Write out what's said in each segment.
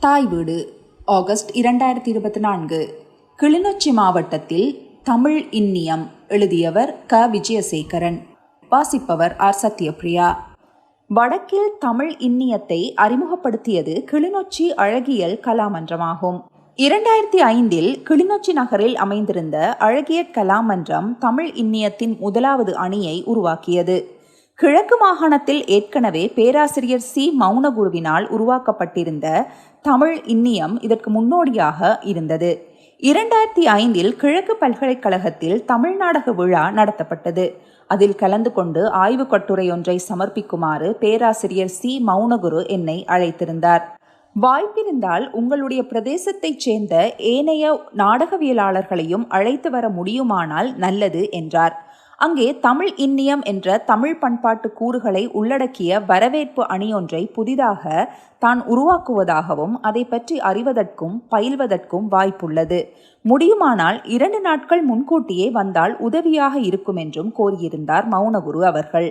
தாய் வீடு ஆகஸ்ட் இரண்டாயிரத்தி இருபத்தி நான்கு கிளிநொச்சி மாவட்டத்தில் தமிழ் இன்னியம் எழுதியவர் க. விஜயசேகரன். வாசிப்பவர் ஆர். சத்யபிரியா. வடக்கில் தமிழ் இன்னியத்தை அறிமுகப்படுத்தியது கிளிநொச்சி அழகியல் கலாமன்றமாகும். இரண்டாயிரத்தி ஐந்தில் கிளிநொச்சி நகரில் அமைந்திருந்த அழகிய கலாமன்றம் தமிழ் இன்னியத்தின் முதலாவது அணியை உருவாக்கியது. கிழக்கு மாகாணத்தில் ஏற்கனவே பேராசிரியர் சி. மௌனகுருவினால் உருவாக்கப்பட்டிருந்த தமிழ் இன்னியம் இதற்கு முன்னோடியாக இருந்தது. இரண்டாயிரத்தி ஐந்தில் கிழக்கு பல்கலைக்கழகத்தில் தமிழ் நாடக விழா நடத்தப்பட்டது. அதில் கலந்து கொண்டு ஆய்வு கட்டுரை ஒன்றை சமர்ப்பிக்குமாறு பேராசிரியர் சி. மௌனகுரு என்னை அழைத்திருந்தார். வாய்ப்பிருந்தால் உங்களுடைய பிரதேசத்தைச் சேர்ந்த ஏனைய நாடகவியலாளர்களையும் அழைத்து வர முடியுமானால் நல்லது என்றார். அங்கே தமிழ் இன்னியம் என்ற தமிழ் பண்பாட்டு கூறுகளை உள்ளடக்கிய வரவேற்பு அணியொன்றை புதிதாக தான் உருவாக்குவதாகவும் அதை பற்றி அறிவதற்கும் பயில்வதற்கும் வாய்ப்புள்ளது. முடியுமானால் இரண்டு நாட்கள் முன்கூட்டியே வந்தால் உதவியாக இருக்கும் என்றும் கோரியிருந்தார் மௌனகுரு அவர்கள்.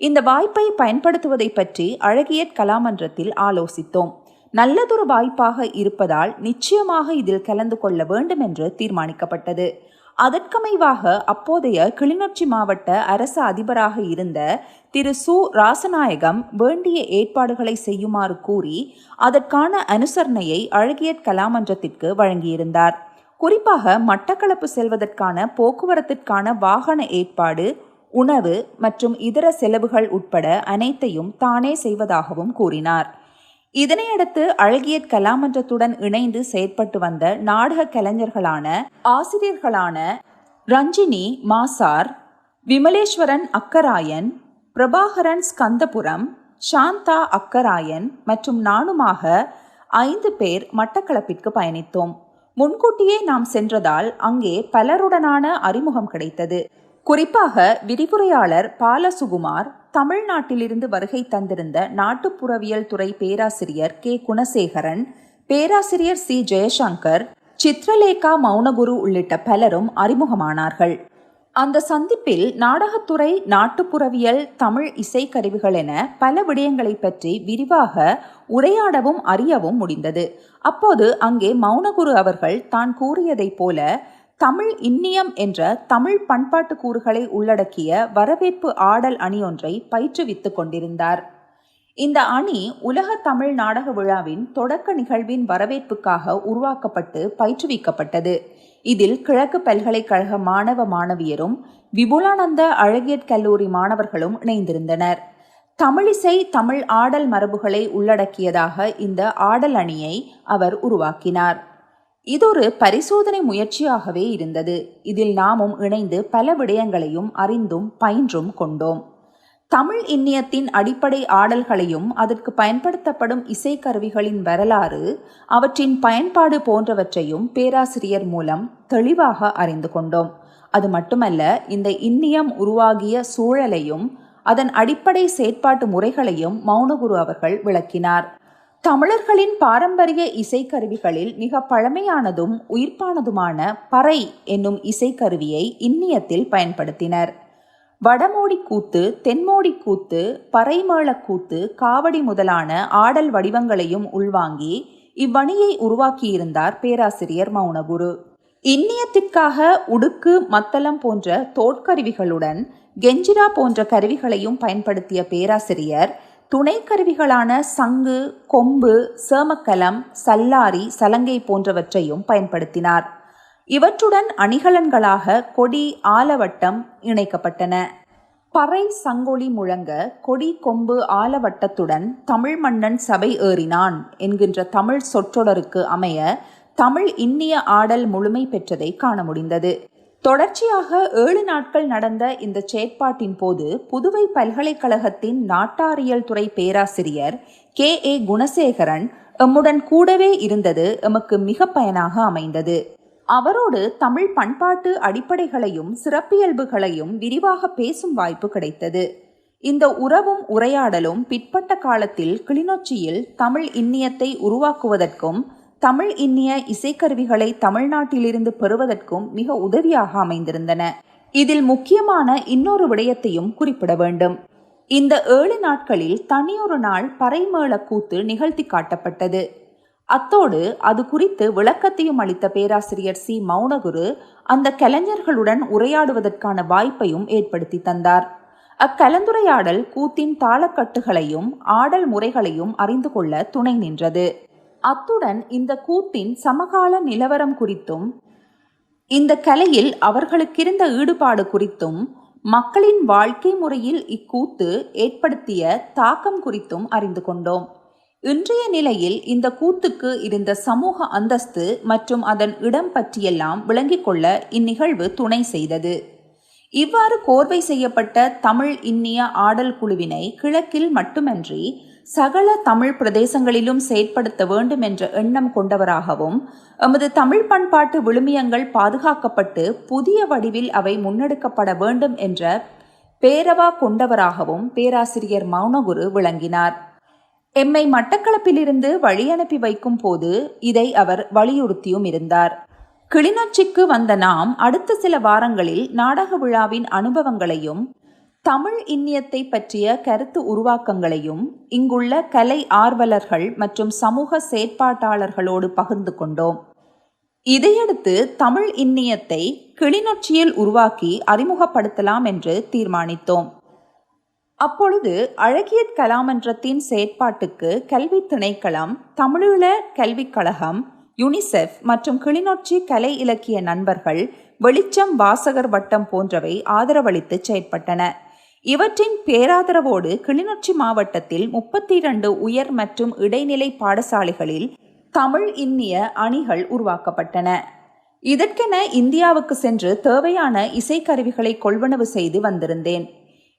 இந்த வாய்ப்பை பயன்படுத்துவதை பற்றி அழகியற் கலாமன்றத்தில் ஆலோசித்தோம். நல்லதொரு வாய்ப்பாக இருப்பதால் நிச்சயமாக இதில் கலந்து கொள்ள வேண்டும் என்று தீர்மானிக்கப்பட்டது. அதற்கமைவாக அப்போதைய கிளிநொச்சி மாவட்ட அரசு அதிபராக இருந்த திரு சு. ராசநாயகம் வேண்டிய ஏற்பாடுகளை செய்யுமாறு கூறி அதற்கான அனுசரணையை அழகிய கலாமன்றத்திற்கு வழங்கியிருந்தார். குறிப்பாக மட்டக்களப்பு செல்வதற்கான போக்குவரத்திற்கான வாகன ஏற்பாடு உணவு மற்றும் இதர செலவுகள் உட்பட அனைத்தையும் தானே செய்வதாகவும் கூறினார். இதனையடுத்து அழகிய கலாமன்றத்துடன் இணைந்து செயற்பட்டு வந்த நாடக கலைஞர்களான ஆசிரியர்களான ரஞ்சினி மாசார் விமலேஸ்வரன் அக்கராயன் பிரபாகரன் ஸ்கந்தபுரம் சாந்தா அக்கராயன் மற்றும் நானுமாக ஐந்து பேர் மட்டக்களப்பிற்கு பயணித்தோம். முன்கூட்டியே நாம் சென்றதால் அங்கே பலருடனான அறிமுகம் கிடைத்தது. குறிப்பாக விரிவுரையாளர் பாலசுகுமார் தமிழ்நாட்டிலிருந்து வருகை தந்திருந்த நாட்டுப்புறவியல் துறை பேராசிரியர் கே. குணசேகரன் பேராசிரியர் சி. ஜெயசங்கர் சித்ரலேகா மௌனகுரு உள்ளிட்ட பலரும் அறிமுகமானார்கள். அந்த சந்திப்பில் நாடகத்துறை நாட்டுப்புறவியல் தமிழ் இசைக்கருவிகள் என பல விடயங்களை பற்றி விரிவாக உரையாடவும் அறியவும் முடிந்தது. அப்போது அங்கே மௌனகுரு அவர்கள் தான் கூறியதைப் போல தமிழ் இன்னியம் என்ற தமிழ் பண்பாட்டு கூறுகளை உள்ளடக்கிய வரவேற்பு ஆடல் அணி ஒன்றை பயிற்றுவித்துக் கொண்டிருந்தார். இந்த அணி உலக தமிழ் நாடக விழாவின் தொடக்க நிகழ்வின் வரவேற்புக்காக உருவாக்கப்பட்டு பயிற்றுவிக்கப்பட்டது. இதில் கிழக்கு பல்கலைக்கழக மாணவ மாணவியரும் விபுலானந்த அழகியற் கல்லூரி மாணவர்களும் இணைந்திருந்தனர். தமிழிசை தமிழ் ஆடல் மரபுகளை உள்ளடக்கியதாக இந்த ஆடல் அணியை அவர் உருவாக்கினார். இதொரு பரிசோதனை முயற்சியாகவே இருந்தது. இதில் நாமும் இணைந்து பல விடயங்களையும் அறிந்தும் பயின்றும் கொண்டோம். தமிழ் இன்னியத்தின் அடிப்படை ஆடல்களையும் அதற்கு பயன்படுத்தப்படும் இசைக்கருவிகளின் வரலாறு அவற்றின் பயன்பாடு போன்றவற்றையும் பேராசிரியர் மூலம் தெளிவாக அறிந்து கொண்டோம். அது மட்டுமல்ல இந்த இன்னியம் உருவாகிய சூழலையும் அதன் அடிப்படை செயற்பாட்டு முறைகளையும் மௌனகுரு அவர்கள் விளக்கினார். தமிழர்களின் பாரம்பரிய இசைக்கருவிகளில் மிக பழமையானதும் உயிர்ப்பானதுமான பறை என்னும் இசைக்கருவியை இன்னியத்தில் பயன்படுத்தினர். வடமோடி கூத்து தென்மோடி கூத்து பறைமேள கூத்து காவடி முதலான ஆடல் வடிவங்களையும் உள்வாங்கி இவ்வணியை உருவாக்கியிருந்தார் பேராசிரியர் மௌனகுரு. இன்னியத்திற்காக உடுக்கு மத்தளம் போன்ற தோற்கருவிகளுடன் கெஞ்சிரா போன்ற கருவிகளையும் பயன்படுத்திய பேராசிரியர் துணை கருவிகளான சங்கு கொம்பு சேமக்கலம் சல்லாரி சலங்கை போன்றவற்றையும் பயன்படுத்தினார். இவற்றுடன் அணிகலன்களாக கொடி ஆலவட்டம் இணைக்கப்பட்டன. பறை சங்கொலி முழங்க கொடி கொம்பு ஆலவட்டத்துடன் தமிழ் மன்னன் சபை ஏறினான் என்கின்ற தமிழ் சொற்றொடருக்கு அமைய தமிழ் இன்னிய ஆடல் முழுமை பெற்றதை காண முடிந்தது. தொடர்ச்சியாக ஏழு நாட்கள் நடந்த இந்த செயற்பாட்டின் போது புதுவை பல்கலைக்கழகத்தின் நாட்டாரியல் துறை பேராசிரியர் கே. ஏ. குணசேகரன் எம்முடன் கூடவே இருந்தது எமக்கு மிக பயனாக அமைந்தது. அவரோடு தமிழ் பண்பாட்டு அடிப்படைகளையும் சிறப்பியல்புகளையும் விரிவாக பேசும் வாய்ப்பு கிடைத்தது. இந்த உறவும் உரையாடலும் பிற்பட்ட காலத்தில் கிளிநொச்சியில் தமிழ் இன்னியத்தை உருவாக்குவதற்கும் தமிழ் இன்னிய இசைக்கருவிகளை தமிழ்நாட்டிலிருந்து பெறுவதற்கும் மிக உதவியாக அமைந்திருந்தன. இதில் முக்கியமான இன்னொரு விடயத்தையும் குறிப்பிட வேண்டும். இந்த ஏழு நாட்களில் தனியொரு நாள் பறைமேள கூத்து நிகழ்த்தி காட்டப்பட்டது. அத்தோடு அது குறித்து விளக்கத்தையும் அளித்த பேராசிரியர் சி. மௌனகுரு அந்த கலைஞர்களுடன் உரையாடுவதற்கான வாய்ப்பையும் ஏற்படுத்தி தந்தார். அக்கலந்துரையாடல் கூத்தின் தாளக்கட்டுகளையும் ஆடல் முறைகளையும் அறிந்து கொள்ள துணை நின்றது. அத்துடன் இந்த கூத்தின் சமகால நிலவரம் குறித்தும் இந்த கலையில் அவர்களுக்கிருந்த ஈடுபாடு குறித்தும் மக்களின் வாழ்க்கை முறையில் இக்கூத்து ஏற்படுத்திய தாக்கம் குறித்தும் அறிந்து கொண்டோம். இன்றைய நிலையில் இந்த கூத்துக்கு இருந்த சமூக அந்தஸ்து மற்றும் அதன் இடம் பற்றியெல்லாம் விளங்கிக் கொள்ள இந்நிகழ்வு துணை செய்தது. இவ்வாறு கோர்வை செய்யப்பட்ட தமிழ் இன்னிய ஆடல் குழுவினை கிழக்கில் மட்டுமன்றி சகல தமிழ் பிரதேசங்களிலும் செயற்படுத்த வேண்டும் என்ற எண்ணம் கொண்டவராகவும் எமது தமிழ் பண்பாட்டு விழுமியங்கள் பாதுகாக்கப்பட்டு புதிய வடிவில் அவை முன்னெடுக்கப்பட வேண்டும் என்ற பேரவா கொண்டவராகவும் பேராசிரியர் மௌனகுரு விளங்கினார். எம்மை மட்டக்களப்பிலிருந்து வழியனுப்பி வைக்கும் போது இதை அவர் வலியுறுத்தியும் இருந்தார். கிளிநொச்சிக்கு வந்த நாம் அடுத்த சில வாரங்களில் நாடக விழாவின் அனுபவங்களையும் தமிழ் இன்னியத்தை பற்றிய கருத்து உருவாக்கங்களையும் இங்குள்ள கலை ஆர்வலர்கள் மற்றும் சமூக செயற்பாட்டாளர்களோடு பகிர்ந்து கொண்டோம். இதையடுத்து தமிழ் இன்னியத்தை கிளிநொச்சியில் உருவாக்கி அறிமுகப்படுத்தலாம் என்று தீர்மானித்தோம். அப்பொழுது அழகியற் கலாமன்றத்தின் செயற்பாட்டுக்கு கல்வி திணைக்களம் தமிழீழ கல்விக் கழகம் யுனிசெஃப் மற்றும் கிளிநொச்சி கலை இலக்கிய நண்பர்கள் வெளிச்சம் வாசகர் வட்டம் போன்றவை ஆதரவளித்து செயற்பட்டன. இவற்றின் பேராதரவோடு கிளிநொச்சி மாவட்டத்தில் முப்பத்தி இரண்டு உயர் மற்றும் இடைநிலை பாடசாலைகளில் தமிழ் இன்னிய அணிகள் உருவாக்கப்பட்டன. இதற்கென இந்தியாவுக்கு சென்று தேவையான இசைக்கருவிகளை கொள்வனவு செய்து வந்திருந்தேன்.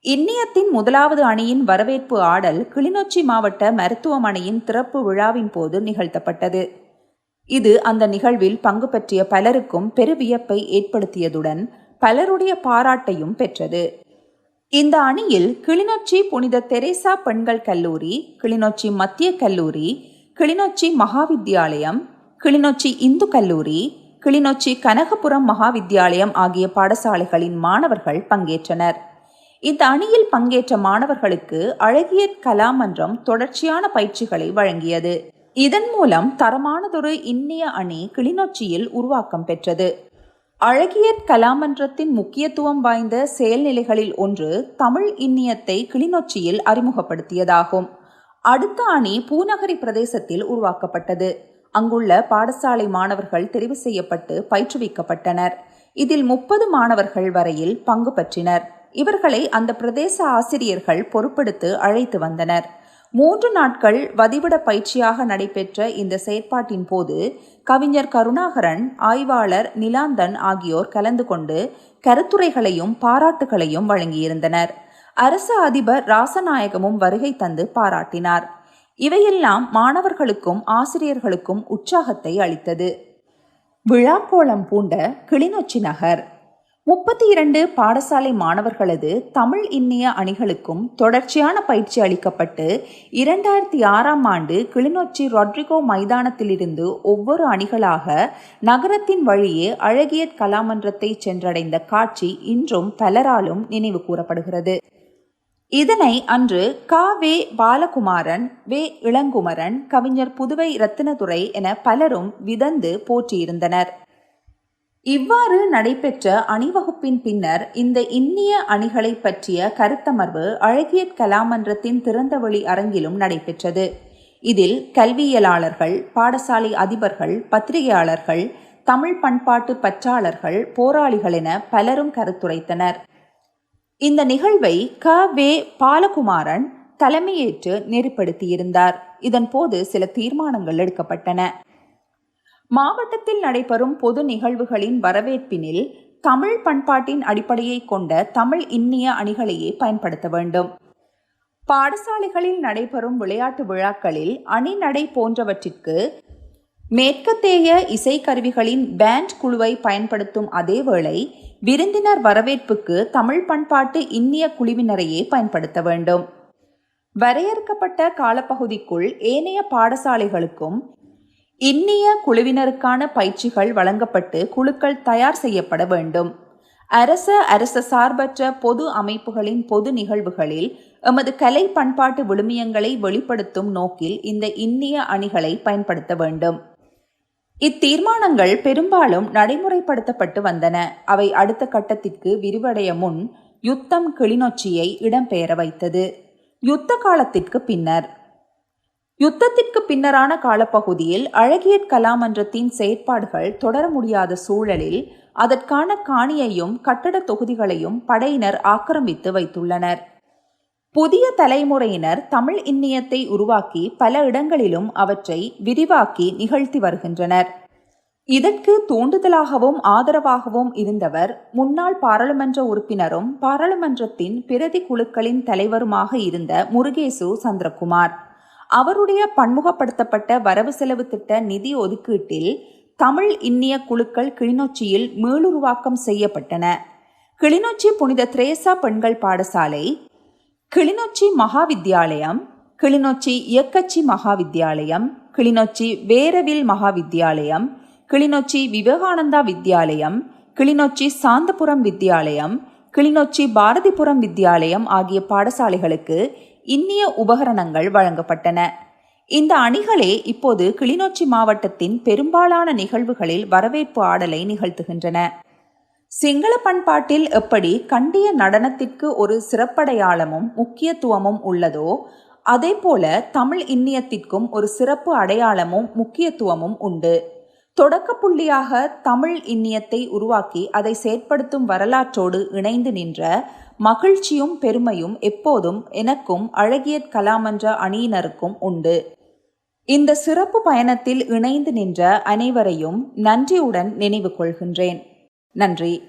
இன்னியத்தின் முதலாவது அணியின் வரவேற்பு ஆடல் கிளிநொச்சி மாவட்ட மருத்துவமனையின் திறப்பு விழாவின் போது நிகழ்த்தப்பட்டது. இது அந்த நிகழ்வில் பங்கு பற்றிய பலருக்கும் பெருவியப்பை ஏற்படுத்தியதுடன் பலருடைய பாராட்டையும் பெற்றது. இந்த அணியில் கிளிநொச்சி புனித தெரேசா பெண்கள் கல்லூரி கிளிநொச்சி மத்திய கல்லூரி கிளிநொச்சி மகாவித்யாலயம் கிளிநொச்சி இந்து கல்லூரி கிளிநொச்சி கனகபுரம் மகாவித்யாலயம் ஆகிய பாடசாலைகளின் மாணவர்கள் பங்கேற்றனர். இந்த அணியில் பங்கேற்ற மாணவர்களுக்கு அழகிய கலாமன்றம் தொடர்ச்சியான பயிற்சிகளை வழங்கியது. இதன் மூலம் தரமானதொரு இன்னிய அணி கிளிநொச்சியில் உருவாக்கம் பெற்றது. அழகியற் கலாமன்றத்தின் முக்கியத்துவம் வாய்ந்த செயல்நிலைகளில் ஒன்று தமிழ் இன்னியத்தை கிளிநொச்சியில் அறிமுகப்படுத்தியதாகும். அடுத்த அணி பூநகரி பிரதேசத்தில் உருவாக்கப்பட்டது. அங்குள்ள பாடசாலை மாணவர்கள் தெரிவு செய்யப்பட்டு பயிற்றுவிக்கப்பட்டனர். இதில் முப்பது மாணவர்கள் வரையில் பங்கு பற்றினர். இவர்களை அந்த பிரதேச ஆசிரியர்கள் பொறுப்பெடுத்து அழைத்து வந்தனர். மூன்று நாட்கள் வதிவிட பயிற்சியாக நடைபெற்ற இந்த செயற்பாட்டின் போது கவிஞர் கருணாகரன் ஆய்வாளர் நிலாந்தன் ஆகியோர் கலந்து கொண்டு கருத்துரைகளையும் பாராட்டுகளையும் வழங்கியிருந்தனர். அரச அதிபர் ராசநாயகமும் வருகை தந்து பாராட்டினார். இவையெல்லாம் மாணவர்களுக்கும் ஆசிரியர்களுக்கும் உற்சாகத்தை அளித்தது. விழாக்கோளம் பூண்ட கிளிநொச்சி நகர். முப்பத்தி இரண்டு பாடசாலை மாணவர்களது தமிழ் இன்னிய அணிகளுக்கும் தொடர்ச்சியான பயிற்சி அளிக்கப்பட்டு இரண்டாயிரத்தி ஆறாம் ஆண்டு கிளிநொச்சி ரொட்ரிகோ மைதானத்திலிருந்து ஒவ்வொரு அணிகளாக நகரத்தின் வழியே அழகிய கலாமன்றத்தை சென்றடைந்த காட்சி இன்றும் பலராலும் நினைவு கூறப்படுகிறது. இதனை அன்று கா. வே. பாலகுமாரன் வே. இளங்குமரன் கவிஞர் புதுவை ரத்தினதுரை என பலரும் விதந்து போற்றியிருந்தனர். இவ்வாறு நடைபெற்ற அணிவகுப்பின் பின்னர் இந்த இன்னிய அணிகளை பற்றிய கருத்தமர்வு அழகிய கலாமன்றத்தின் திறந்தவெளி அரங்கிலும் நடைபெற்றது. இதில் கல்வியலாளர்கள் பாடசாலை அதிபர்கள் பத்திரிகையாளர்கள் தமிழ் பண்பாட்டு பற்றாளர்கள் போராளிகள் என பலரும் கருத்துரைத்தனர். இந்த நிகழ்வை க. வே. பாலகுமாரன் தலைமையேற்று நெறிப்படுத்தியிருந்தார். இதன் போது சில தீர்மானங்கள் எடுக்கப்பட்டன. மாவட்டத்தில் நடைபெறும் பொது நிகழ்வுகளின் வரவேற்பினில் தமிழ் பண்பாட்டின் அடிப்படையை கொண்ட தமிழ் இன்னிய அணிகளையே பயன்படுத்த வேண்டும். பாடசாலைகளில் நடைபெறும் விளையாட்டு விழாக்களில் அணிநடை போன்றவற்றிற்கு மேற்கத்தேய இசைக்கருவிகளின் பேண்ட் குழுவை பயன்படுத்தும் அதேவேளை விருந்தினர் வரவேற்புக்கு தமிழ் பண்பாட்டு இன்னிய குழுவினரையே பயன்படுத்த வேண்டும். வரையறுக்கப்பட்ட காலப்பகுதிக்குள் ஏனைய பாடசாலைகளுக்கும் இன்னிய குழுவினருக்கான பயிற்சிகள் வழங்கப்பட்டு குழுக்கள் தயார் செய்யப்பட வேண்டும். அரச அரச சார்பற்ற பொது அமைப்புகளின் பொது நிகழ்வுகளில் எமது கலை பண்பாட்டு விழுமியங்களை வெளிப்படுத்தும் நோக்கில் இந்த இன்னிய அணிகளை பயன்படுத்த வேண்டும். இத்தீர்மானங்கள் பெரும்பாலும் நடைமுறைப்படுத்தப்பட்டு வந்தன. அவை அடுத்த கட்டத்திற்கு விரிவடைய முன் யுத்தம் கிளிநொச்சியை இடம்பெயர வைத்தது. யுத்த காலத்திற்கு பின்னர் யுத்தத்திற்கு பின்னரான காலப்பகுதியில் அழகியற் கலாமன்றத்தின் செயற்பாடுகள் தொடர முடியாத சூழலில் அதற்கான காணியையும் கட்டட தொகுதிகளையும் படையினர் ஆக்கிரமித்து வைத்துள்ளனர். புதிய தலைமுறையினர் தமிழ் இன்னியத்தை உருவாக்கி பல இடங்களிலும் அவற்றை விரிவாக்கி நிகழ்த்தி வருகின்றனர். இதற்கு தூண்டுதலாகவும் ஆதரவாகவும் இருந்தவர் முன்னாள் பாராளுமன்ற உறுப்பினரும் பாராளுமன்றத்தின் பிரதி குழுக்களின் தலைவருமாக இருந்த முருகேசு சந்திரகுமார். அவருடைய பன்முகப்படுத்தப்பட்ட வரவு செலவு திட்ட நிதி ஒதுக்கீட்டில் தமிழ் இன்னிய குழுக்கள் கிளிநொச்சியில் மீளுருவாக்கம் செய்யப்பட்டன. கிளிநொச்சி புனித திரேசா பெண்கள் பாடசாலை கிளிநொச்சி மகாவித்யாலயம் கிளிநொச்சி இயக்கச்சி மகாவித்யாலயம் கிளிநொச்சி வேரவில் மகாவித்யாலயம் கிளிநொச்சி விவேகானந்தா வித்யாலயம் கிளிநொச்சி சாந்தபுரம் வித்யாலயம் கிளிநொச்சி பாரதிபுரம் வித்யாலயம் ஆகிய பாடசாலைகளுக்கு இன்னிய உபகரணங்கள் வழங்கப்பட்டன. இந்த அணிகளே இப்போது கிளிநொச்சி மாவட்டத்தின் பெரும்பாலான நிகழ்வுகளில் வரவேற்பு ஆடலை நிகழ்த்துகின்றன. சிங்கள பண்பாட்டில் எப்படி கண்டிய நடனத்திற்கு ஒரு சிறப்படையாளமும் முக்கியத்துவமும் உள்ளதோ அதே போல தமிழ் இன்னியத்திற்கும் ஒரு சிறப்பு அடையாளமும் முக்கியத்துவமும் உண்டு. தொடக்க புள்ளியாக தமிழ் இன்னியத்தை உருவாக்கி அதை செயற்படுத்தும் வரலாற்றோடு இணைந்து நின்ற மகிழ்ச்சியும் பெருமையும் எப்போதும் எனக்கும் அழகிய கலாமன்ற அணியினருக்கும் உண்டு. இந்த சிறப்பு பயணத்தில் இணைந்து நின்ற அனைவரையும் நன்றியுடன் நினைவு கொள்கின்றேன். நன்றி.